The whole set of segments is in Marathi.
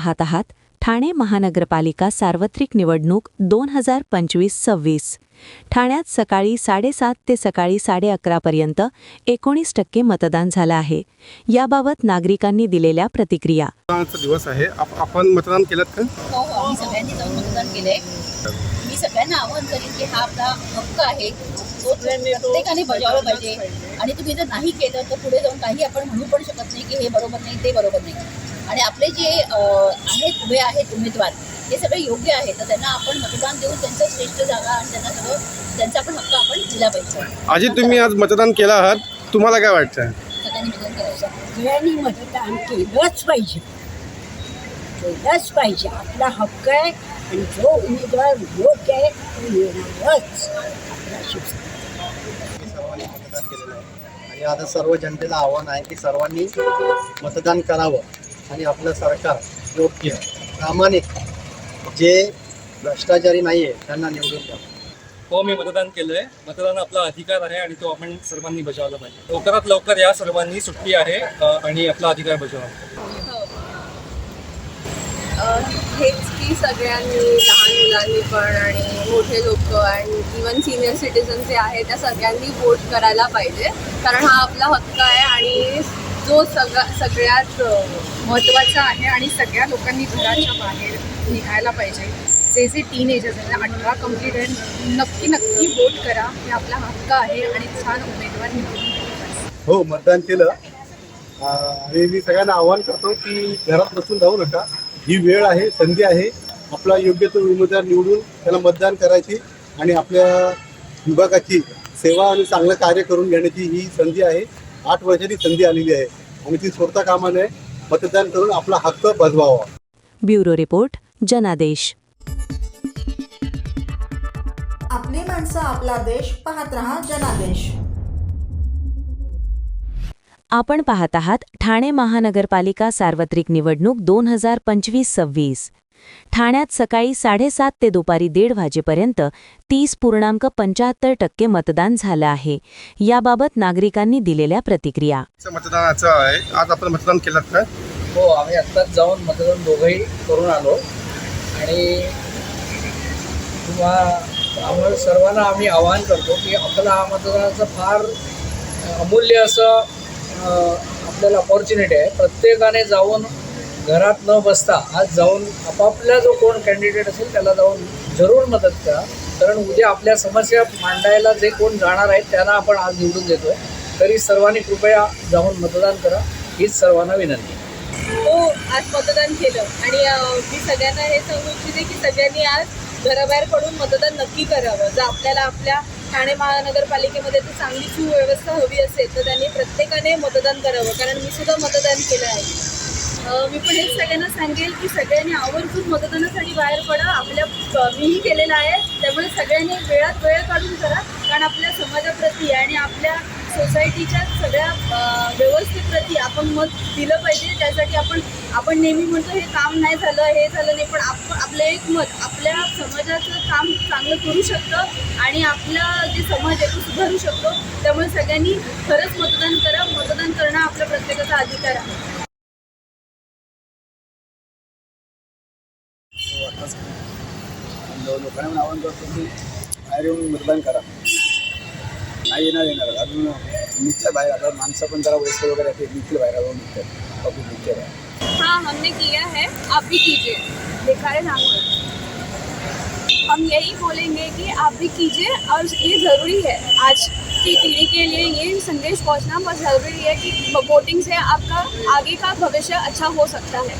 पाहत आहात ठाणे महानगरपालिका सार्वत्रिक निवडणूक दोन हजार पंचवीस सव्वीस. ठाण्यात सकाळी साडेसात ते सकाळी साडे अकरापर्यंत एकोणीस टक्के मतदान झालं आहे. याबाबत नागरिकांनी दिलेल्या प्रतिक्रिया. दिवस आहे. आप- आपण मतदान केलं का हो हो आम्ही सगळ्यांनी जाऊन मतदान केलंय. मी सगळ्यांना आवाहन करेन की हा आपला हक्क आहे. तो प्रत्येकाने बजावला पाहिजे. आणि तुम्ही जर नाही केलं तर पुढे जाऊन काही आपण म्हणू पण शकत नाही की हे बरोबर नाही ते बरोबर नाही. आणि आपले जे आहेत उभे आहेत उमेदवार हे सगळे योग्य आहेत. तर त्यांना आपण मतदान देऊन त्यांचं श्रेष्ठ जागा आणि त्यांना सगळं त्यांचा पण हक्क आपण दिला पाहिजे. आजी तुम्ही आज मतदान केलं आहात. तुम्हाला काय वाटतं? सगळ्यांनी मतदान करायचं. सगळ्यांनी मतदान केलंच पाहिजे. केलंच पाहिजे. आपला हक्क आहे आणि जो उमेदवार योग्य आहे तो येणारच सर्वांनी मतदान केलेलं आहे आणि आता सर्व जनतेला आव्हान आहे की सर्वांनी मतदान करावं. आणि आपलं सरकार योग्य प्रामाणिक जे भ्रष्टाचारी नाही आहे त्यांना निवडून द्यावं हो मी मतदान केलंय. मतदान आपला अधिकार आहे आणि तो आपण सर्वांनी बजावला पाहिजे. लवकरात लवकर या सर्वांनी सुट्टी आहे आणि आपला अधिकार बजावा. हेच की सगळ्यांनी लहान मुलांनी पण आणि मोठे लोक आणि इवन सिनियर सिटीजन जे आहे त्या सगळ्यांनी वोट करायला पाहिजे. कारण हा आपला हक्क आहे आणि जो सगळा सगळ्यात महत्त्वाचा आहे आणि सगळ्या लोकांनी घराच्या बाहेर निघायला पाहिजे. जे जे टीनेजर्स आहेत आहेत अठरा कंप्लीट आहे नक्की नक्की वोट करा. हे आपला हक्क आहे आणि छान उमेदवार निवडून हो मतदान केलं. आणि मी सगळ्यांना आवाहन करतो की घरात बसून राहू नका. ही वेळ आहे संधी आहे. आपला योग्य तो उमेदवार निवडून त्याला मतदान करायची आणि आपल्या विभागाची सेवा आणि चांगलं कार्य करून घेण्याची ही संधी आहे. आठ वर्षाची संधी आलेली आहे. आणि ती सोडता कामा नये मतदान करून आपला हक्क बजवावा. ब्युरो रिपोर्ट जनादेश. आपली माणसं आपला देश पाहत रहा जनादेश. आपण पाहत आहात ठाणे महानगरपालिका सार्वत्रिक निवडणूक दोन हजार पंचवीस सव्वीस. ठाण्यात सकाळी साडेसात ते दुपारी दीड वाजेपर्यंत तीस पूर्णांक पंच्याहत्तर टक्के मतदान झालं आहे. याबाबत नागरिकांनी दिलेल्या प्रतिक्रिया. मतदानाचं आहे. आज आपण मतदान केलं का? हो आम्ही आत्ताच जाऊन मतदान दोघंही करून आलो. आणि आम्हाला सर्वांना आम्ही आवाहन करतो की आपला हा मतदानाचं फार अमूल्य असं आपल्याला अपॉर्च्युनिटी आहे. प्रत्येकाने जाऊन घरात न बसता आज जाऊन आपापला जो कोण कॅन्डिडेट असेल त्याला जाऊन जरूर मदत करा. कारण उद्या आपल्या समस्या मांडायला जे कोण जाणार आहेत त्यांना आपण आज निवडून देतोय. तरी सर्वांनी कृपया जाऊन मतदान करा. हीच सर्वांना विनंती. हो आज मतदान केलं. आणि मी सगळ्यांना हे सांगू इच्छिते की सगळ्यांनी आज घराबाहेर पडून मतदान नक्की करावं. जर आपल्याला आपल्या ठाणे महानगरपालिकेमध्ये जर चांगली सुव्यवस्था हवी असेल तर त्यांनी प्रत्येकाने मतदान करावं. कारण मी सुद्धा मतदान केलं आहे. मी पण हेच सगळ्यांना सांगेल की सगळ्यांनी आवर्जून मतदानासाठी बाहेर पडा. आपल्या मीही केलेलं आहे. त्यामुळे सगळ्यांनी वेळात वेळ काढून करा. कारण आपल्या समाजाप्रती आणि आपल्या सोसायटीच्या सगळ्या व्यवस्थेप्रती आपण मत दिलं पाहिजे. त्यासाठी आपण आपण नेहमी म्हणतो हे काम नाही झालं हे झालं नाही. पण आपण आपलं एक मत आपल्या समाजाचं काम चांगलं करू शकतं आणि आपला जे समाज आहे तो सुधारू शकतो. त्यामुळे सगळ्यांनी खरंच मतदान करा. मतदान करणं आपल्या प्रत्येकाचा अधिकार आहे. मतदान करा नाही येणार अजून बाहेर माणसं पण जरा वयस्कर वगैरे बाहेर बाहेर हाँ हमने किया है, आप भी कीजिए। है, नाम हम यही बोलेंगे कि आप भी कीजिए, और ये ज़रूरी है, आज की पीढ़ी के लिए ये संदेश पहुँचना बहुत ज़रूरी है कि वोटिंग से आपका आगे का भविष्य अच्छा हो सकता है।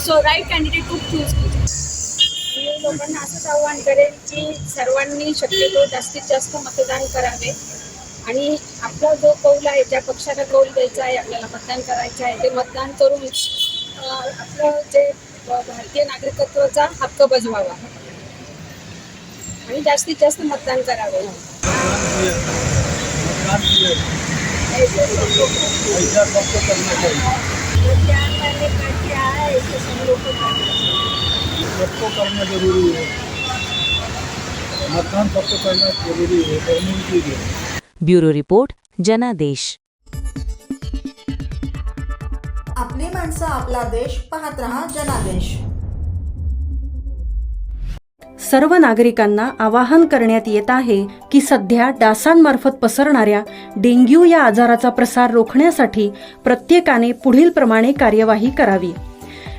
सो राइट कैंडिडेट को चूज़ कीजिए। लोकांना असंच आव्हान करेन की सर्वांनी शक्यतो जास्तीत जास्त मतदान करावे. आणि आपला जो कौल आहे ज्या पक्षाला कौल द्यायचा आहे आपल्याला मतदान करायचं आहे ते मतदान करून आपलं जे भारतीय नागरिकत्वाचा हक्क बजवावा. आणि जास्तीत जास्त मतदान करावे. मतदान क्या है सबको करना जरूरी है मतदान सबको करना जरूरी है करने की ब्युरो रिपोर्ट जनादेश. आपली माणसं आपला देश पाहत रहा जनादेश. सर्व नागरिकांना आवाहन करण्यात येत आहे की सध्या डासांमार्फत पसरणाऱ्या डेंग्यू या आजाराचा प्रसार रोखण्यासाठी प्रत्येकाने पुढीलप्रमाणे कार्यवाही करावी.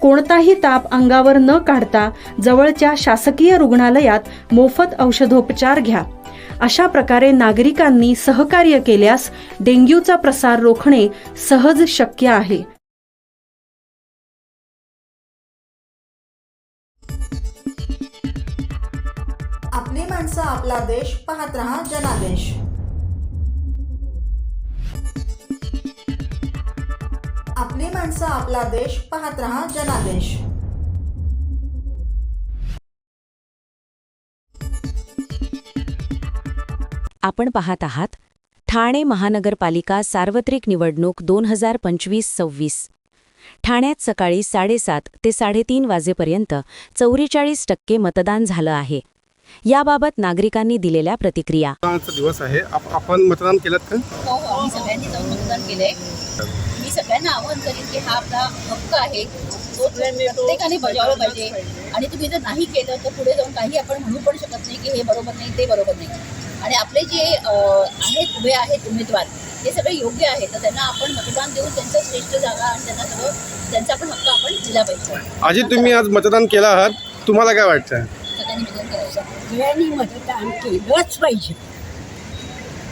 कोणताही ताप अंगावर न काढता जवळच्या शासकीय रुग्णालयात मोफत औषधोपचार घ्या. अशा प्रकारे नागरिकांनी सहकार्य केल्यास डेंग्यूचा प्रसार रोखणे सहज शक्य आहे. आपली माणसं आपला देश पाहत रहा जनादेश. माणसं आपला देश पाहत रहा जनादेश. आपण पाहत आहात ठाणे महानगरपालिका सार्वत्रिक निवडणूक दोन हजार पंचवीस सव्वीस. ठाण्यात सकाळी साडेसात ते साडेतीन वाजेपर्यंत चौवेचाळीस टक्के मतदान झालं आहे. याबाबत नागरिकांनी दिलेल्या प्रतिक्रिया. दिवस आहे. आप- आपण मतदान केलं हो हो मी सगळ्यांना आवाहन करीन की हा आपला हक्क आहे. तो प्रत्येकाने बजावला पाहिजे. आणि तुम्ही जर नाही केलं तर पुढे जाऊन काही आपण म्हणू पण शकत नाही की हे बरोबर नाही ते बरोबर नाही. आणि आपले जे आहेत उभे आहेत उमेदवार ते सगळे योग्य आहेत. तर त्यांना आपण मतदान देऊन त्यांचं श्रेष्ठ जागा आणि त्यांना सगळं त्यांचा पण हक्क आपण दिला पाहिजे. आजी तुम्ही आज मतदान केलं आहात. तुम्हाला काय वाटतं? सगळ्यांनी मतदान करायचं सगळ्यांनी मतदान केलंच पाहिजे.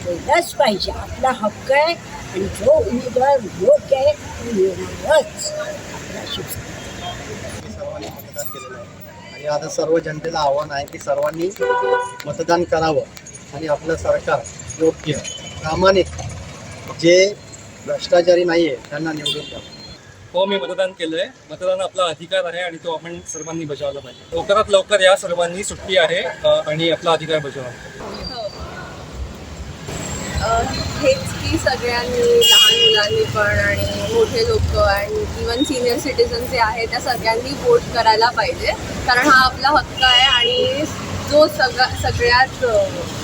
केलंच पाहिजे. आपला हक्क आहे आणि जो उमेदवार आहे आहे आणि आता सर्व जनतेला आव्हान आहे की सर्वांनी मतदान करावं आणि आपलं सरकार योग्य प्रामाणिक जे भ्रष्टाचारी नाही आहे त्यांना निवडून द्यावं. हो मी मतदान केलंय. मतदान आपला अधिकार आहे आणि तो आपण सर्वांनी बजावला पाहिजे. लवकरात लवकर या सर्वांनी सुट्टी आहे आणि आपला अधिकार बजावा. हेच की सगळ्यांनी लहान मुलांनी पण आणि मोठे लोक आणि इवन सिनियर सिटीजन जे आहे त्या सगळ्यांनी वोट करायला पाहिजे. कारण हा आपला हक्क आहे आणि जो सगळा सगळ्यात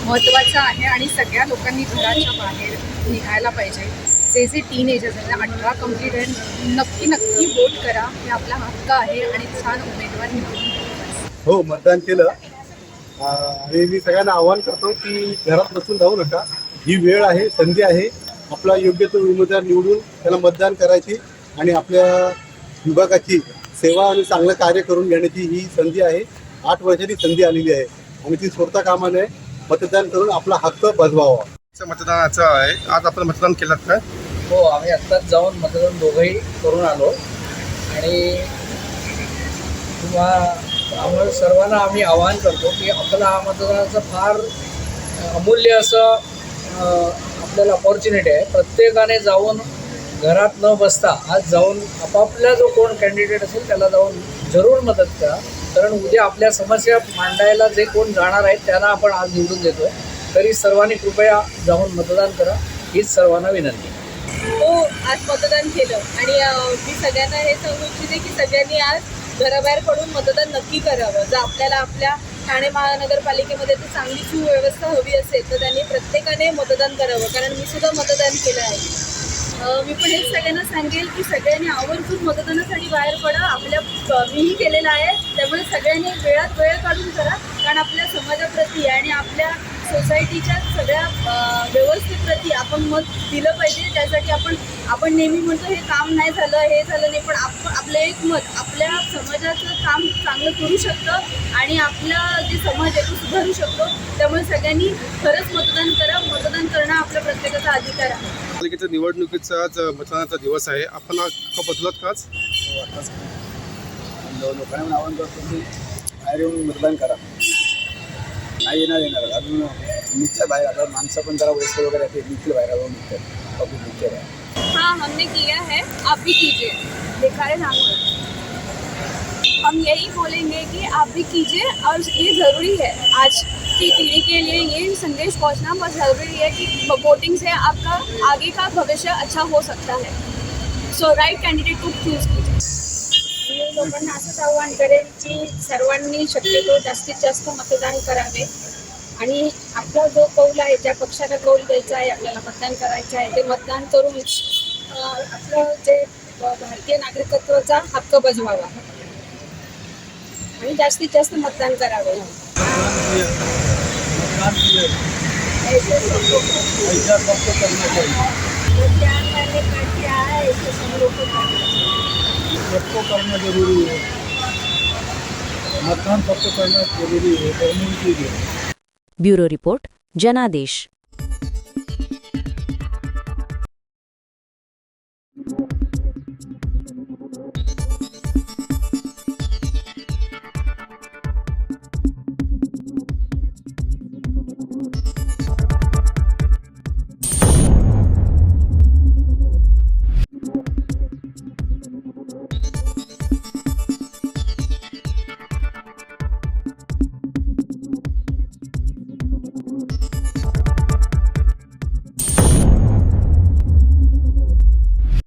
महत्त्वाचा आहे आणि सगळ्या लोकांनी घराच्या बाहेर निघायला पाहिजे. जे जे टीन एजर्स आहेत अठरा कंप्लीट आहे नक्की नक्की वोट करा. हे आपला हक्क आहे आणि छान उमेदवार निवडून हो मतदान केलं. आणि मी सगळ्यांना आव्हान करतो की घरात बसून जाऊ नका. ही वेळ आहे संधी आहे आपला योग्य तो उमेदवार निवडून त्याला मतदान करायची आणि आपल्या विभागाची सेवा आणि चांगलं कार्य करून घेण्याची ही संधी आहे. आठ वर्षाची संधी आलेली आहे आणि ती सोडता कामा नये मतदान करून आपला हक्क बजवावा. मतदानाचं आहे. आज आपण मतदान केलं का? हो आम्ही आत्ताच जाऊन मतदान दोघंही करून आलो. आणि तुम्हा आम्हाला सर्वांना आम्ही आवाहन करतो की आपला हा मतदानाचं फार अमूल्य असं अ, आपल्याला अपॉर्च्युनिटी आहे. प्रत्येकाने जाऊन घरात न बसता आज जाऊन आपापला जो कोण कॅन्डिडेट असेल त्याला जाऊन जरूर मदत करा. कारण उद्या आपल्या समस्या मांडायला जे कोण जाणार आहेत त्यांना आपण आज निवडून देतो तरी सर्वांनी कृपया जाऊन मतदान करा. हीच सर्वांना विनंती. हो आज मतदान केलं. आणि मी सगळ्यांना हे सांगू इच्छिते की सगळ्यांनी आज घराबाहेर पडून मतदान नक्की करावं. जर आपल्याला आपल्या ठाणे महानगरपालिकेमध्ये तर चांगली सुव्यवस्था हवी असेल तर त्यांनी प्रत्येकाने मतदान करावं. कारण मी सुद्धा मतदान केलं आहे. मी पण हेच सगळ्यांना सांगेल की सगळ्यांनी आवर्जून मतदानासाठी बाहेर पडा. आपल्या मीही केलेलं आहे. त्यामुळे सगळ्यांनी वेळात वेळ काढून करा. कारण आपल्या समाजाप्रती आणि आपल्या सोसायटीच्या सगळ्या व्यवस्थेप्रती आपण मत दिलं पाहिजे. त्यासाठी आपण आपण नेहमी म्हणतो हे काम नाही झालं हे झालं नाही. पण आप आपलं एक मत आपल्या समाजाचं काम चांगलं करू शकतं आणि आपला जे समाज आहे तो सुधारू शकतो. त्यामुळे सगळ्यांनी खरंच मतदान करा. मतदान करणं आपल्या प्रत्येकाचा अधिकार आहे. पालिकेच्या निवडणुकीचा आज मतदानाचा दिवस आहे. आपण हा बदलत काच लोकांना आवाहन करतो की बाहेर येऊन मतदान करा. नाही येणार येणार अजून बाहेर माणसं पण जरा वयस्कर वगैरे बाहेर हाँ हमने किया है, आप भी कीजिए। है हम यही बोलेंगे कि आप भी कीजिए, और ये ज़रूरी है। आज की पीढ़ी के लिए ये संदेश पहुँचना बहुत ज़रूरी है कि वोटिंग से आपका आगे का भविष्य अच्छा हो सकता है। सो राइट कैंडिडेट को चूज़ कीजिए। मी लोकांना असंच आवाहन करेन की सर्वांनी शक्यतो जास्तीत जास्त मतदान करावे. आणि आपला जो कौल आहे ज्या पक्षाला कौल द्यायचा आहे आपल्याला मतदान करायचं आहे ते मतदान करून आपलं जे भारतीय नागरिकत्वाचा हक्क बजवावा. आणि जास्तीत जास्त मतदान करावे. मतदान क्या है करणं सबको करना जरूरी है मतदान सबको करना जरूरी है ब्यूरो ब्युरो रिपोर्ट जनादेश.